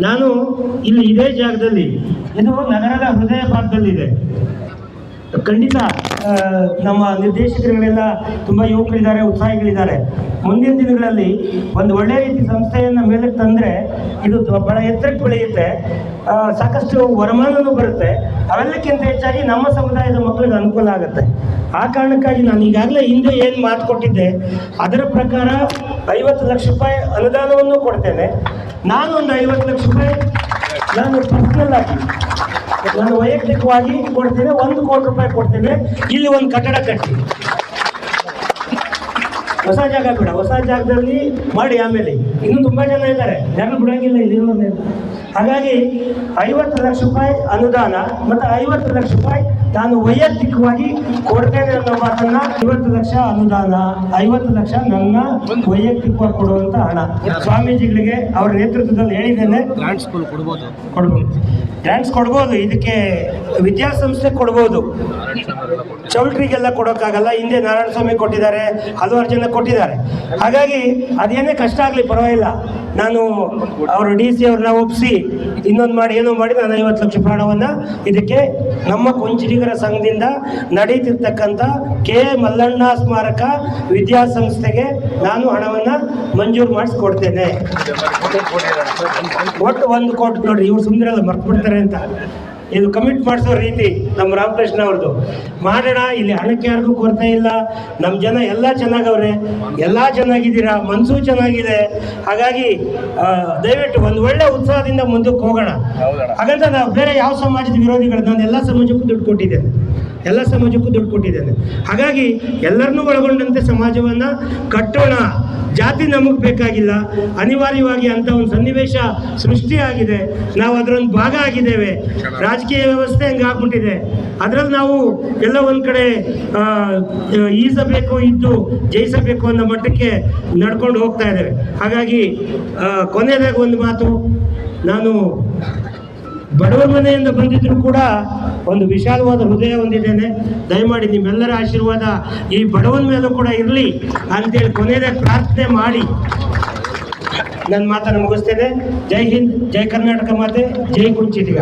ನಾನು ಇಲ್ಲಿ ಇದೇ ಜಾಗದಲ್ಲಿ ಇದು ನಗರದ ಹೃದಯ ಭಾಗದಲ್ಲಿದೆ. ಖಂಡಿತ ನಮ್ಮ ನಿರ್ದೇಶಕರುಗಳೆಲ್ಲ ತುಂಬ ಯುವಕರಿದ್ದಾರೆ ಉತ್ಸಾಹಿಗಳಿದ್ದಾರೆ. ಮುಂದಿನ ದಿನಗಳಲ್ಲಿ ಒಂದು ಒಳ್ಳೆಯ ರೀತಿ ಸಂಸ್ಥೆಯನ್ನು ಮೇಲೆ ತಂದರೆ ಇದು ಬಹಳ ಎತ್ತರಕ್ಕೆ ಬೆಳೆಯುತ್ತೆ. ಸಾಕಷ್ಟು ವರಮಾನವೂ ಬರುತ್ತೆ. ಅವೆಲ್ಲಕ್ಕಿಂತ ಹೆಚ್ಚಾಗಿ ನಮ್ಮ ಸಮುದಾಯದ ಮಕ್ಕಳಿಗೆ ಅನುಕೂಲ ಆಗುತ್ತೆ. ಆ ಕಾರಣಕ್ಕಾಗಿ ನಾನು ಈಗಾಗಲೇ ಹಿಂದೆ ಏನು ಮಾತು ಕೊಟ್ಟಿದ್ದೆ, ಅದರ ಪ್ರಕಾರ ಐವತ್ತು ಲಕ್ಷ ರೂಪಾಯಿ ಅನುದಾನವನ್ನು ಕೊಡ್ತೇನೆ. ನಾನು ಒಂದು ಐವತ್ತು ಲಕ್ಷ ರೂಪಾಯಿ ನಾನು ಪರ್ಸನಲ್ ಆಗಿ, ನಾನು ವೈಯಕ್ತಿಕವಾಗಿ ಕೊಡ್ತೇನೆ, ಒಂದು ಕೋಟಿ ರೂಪಾಯಿ ಕೊಡ್ತೇನೆ. ಇಲ್ಲಿ ಒಂದು ಕಟ್ಟಡ ಕಟ್ಟಿ. ಹೊಸ ಜಾಗ ಬೇಡ, ಹೊಸ ಜಾಗದಲ್ಲಿ ಮಾಡಿ ಆಮೇಲೆ ಇನ್ನು ತುಂಬಾ ಜನ ಇದ್ದಾರೆ ಜನ ಬಿಡಂಗಿಲ್ಲ ಇಲ್ಲಿ ಇರೋರ್ನೆಲ್ಲ. ಹಾಗಾಗಿ ಐವತ್ತು ಲಕ್ಷ ರೂಪಾಯಿ ಅನುದಾನ ಮತ್ತು ಐವತ್ತು ಲಕ್ಷ ರೂಪಾಯಿ ನಾನು ವೈಯಕ್ತಿಕವಾಗಿ ಕೊಡ್ತೇನೆ ಅನ್ನೋ ಮಾತನ್ನ ಐವತ್ತು ಲಕ್ಷ ಅನುದಾನ ಐವತ್ತು ಲಕ್ಷ ನನ್ನ ವೈಯಕ್ತಿಕವಾಗಿ ಕೊಡುವಂತ ಹಣ. ಸ್ವಾಮೀಜಿಗಳಿಗೆ ಅವರ ನೇತೃತ್ವದಲ್ಲಿ ಹೇಳಿದ್ದೇನೆ. ಕೊಡ್ಬೋದು. ಕೊಡ್ಬೋದು. ಗ್ರಾಂಟ್ಸ್ ಕೊಡ್ಬೋದು. ಇದಕ್ಕೆ ವಿದ್ಯಾಸಂಸ್ಥೆ ಕೊಡ್ಬೋದು. ಚೌಲ್ಟ್ರಿಗೆಲ್ಲ ಕೊಡೋಕ್ಕಾಗಲ್ಲ. ಹಿಂದೆ ನಾರಾಯಣ ಸ್ವಾಮಿ ಕೊಟ್ಟಿದ್ದಾರೆ ಹಲವಾರು ಜನ ಕೊಟ್ಟಿದ್ದಾರೆ. ಹಾಗಾಗಿ ಅದೇನೇ ಕಷ್ಟ ಆಗಲಿ ಪರವಾಗಿಲ್ಲ. ನಾನು ಅವರು ಡಿ ಸಿ ಅವ್ರನ್ನ ಒಪ್ಪಿಸಿ ಇನ್ನೊಂದು ಮಾಡಿ ಏನೋ ಮಾಡಿ ನಾನು ಐವತ್ತು ಲಕ್ಷ ಪ್ರಾಣವನ್ನು ಇದಕ್ಕೆ ನಮ್ಮ ಕುಂಚಿಡಿಗರ ಸಂಘದಿಂದ ನಡೀತಿರ್ತಕ್ಕಂಥ ಕೆ ಮಲ್ಲಣ್ಣ ಸ್ಮಾರಕ ವಿದ್ಯಾಸಂಸ್ಥೆಗೆ ನಾನು ಹಣವನ್ನು ಮಂಜೂರು ಮಾಡಿಸ್ಕೊಡ್ತೇನೆ. ಒಟ್ಟು ಒಂದು ಕೋಟಿ ನೋಡ್ರಿ, ಇವ್ರು ಸುಂದರ ಮರ್ತು ಬಿಡ್ತಾರೆ ಅಂತ. ಇದು ಕಮಿಟ್ ಮಾಡಿಸೋ ರೀತಿ ನಮ್ಮ ರಾಮಕೃಷ್ಣ ಅವ್ರದ್ದು ಮಾಡೋಣ ಇಲ್ಲಿ ಹಣಕ್ಕೆ ಯಾರಿಗೂ ಕೊರತೆ ಇಲ್ಲ. ನಮ್ಮ ಜನ ಎಲ್ಲ ಚೆನ್ನಾಗವ್ರೆ. ಎಲ್ಲ ಚೆನ್ನಾಗಿದ್ದೀರಾ? ಮನಸ್ಸು ಚೆನ್ನಾಗಿದೆ. ಹಾಗಾಗಿ ದಯವಿಟ್ಟು ಒಂದು ಒಳ್ಳೆ ಉತ್ಸಾಹದಿಂದ ಮುಂದಕ್ಕೆ ಹೋಗೋಣ. ಹಾಗಂತ ನಾವು ಬೇರೆ ಯಾವ ಸಮಾಜದ ವಿರೋಧಿಗಳು ನಾನು ಎಲ್ಲ ಸಮಾಜಕ್ಕೂ ದುಡ್ಡು ಕೊಟ್ಟಿದ್ದೇನೆ. ಎಲ್ಲ ಸಮಾಜಕ್ಕೂ ದುಡ್ಡು ಕೊಟ್ಟಿದ್ದೇನೆ. ಹಾಗಾಗಿ ಎಲ್ಲರನ್ನೂ ಒಳಗೊಂಡಂತೆ ಸಮಾಜವನ್ನು ಕಟ್ಟೋಣ. ಜಾತಿ ನಮಗೆ ಬೇಕಾಗಿಲ್ಲ. ಅನಿವಾರ್ಯವಾಗಿ ಅಂತ ಒಂದು ಸನ್ನಿವೇಶ ಸೃಷ್ಟಿಯಾಗಿದೆ. ನಾವು ಅದರೊಂದು ಭಾಗ ಆಗಿದ್ದೇವೆ. ರಾಜಕೀಯ ವ್ಯವಸ್ಥೆ ಹಂಗೆ ಆಗ್ಬಿಟ್ಟಿದೆ. ಅದರಲ್ಲಿ ನಾವು ಎಲ್ಲ ಒಂದು ಕಡೆ ಈಸಬೇಕು ಇದ್ದು ಜಯಿಸಬೇಕು ಅನ್ನೋ ಮಟ್ಟಕ್ಕೆ ನಡ್ಕೊಂಡು ಹೋಗ್ತಾ ಇದ್ದೇವೆ. ಹಾಗಾಗಿ ಕೊನೆಯದಾಗ ಒಂದು ಮಾತು. ನಾನು ಬಡವರ ಮನೆಯಿಂದ ಬಂದಿದ್ರು ಕೂಡ ಒಂದು ವಿಶಾಲವಾದ ಹೃದಯ ಹೊಂದಿದ್ದೇನೆ. ದಯಮಾಡಿ ನಿಮ್ಮೆಲ್ಲರ ಆಶೀರ್ವಾದ ಈ ಬಡವನ ಮೇಲೂ ಕೂಡ ಇರಲಿ ಅಂತೇಳಿ ಕೊನೆಯದಾಗಿ ಪ್ರಾರ್ಥನೆ ಮಾಡಿ. ನನ್ನ ಮಾತನ್ನು ಮುಗಿಸ್ತೇನೆ. ಜೈ ಹಿಂದ್, ಜೈ ಕರ್ನಾಟಕ ಮಾತೆ, ಜೈ ಕುಂಚಿಟಿಗ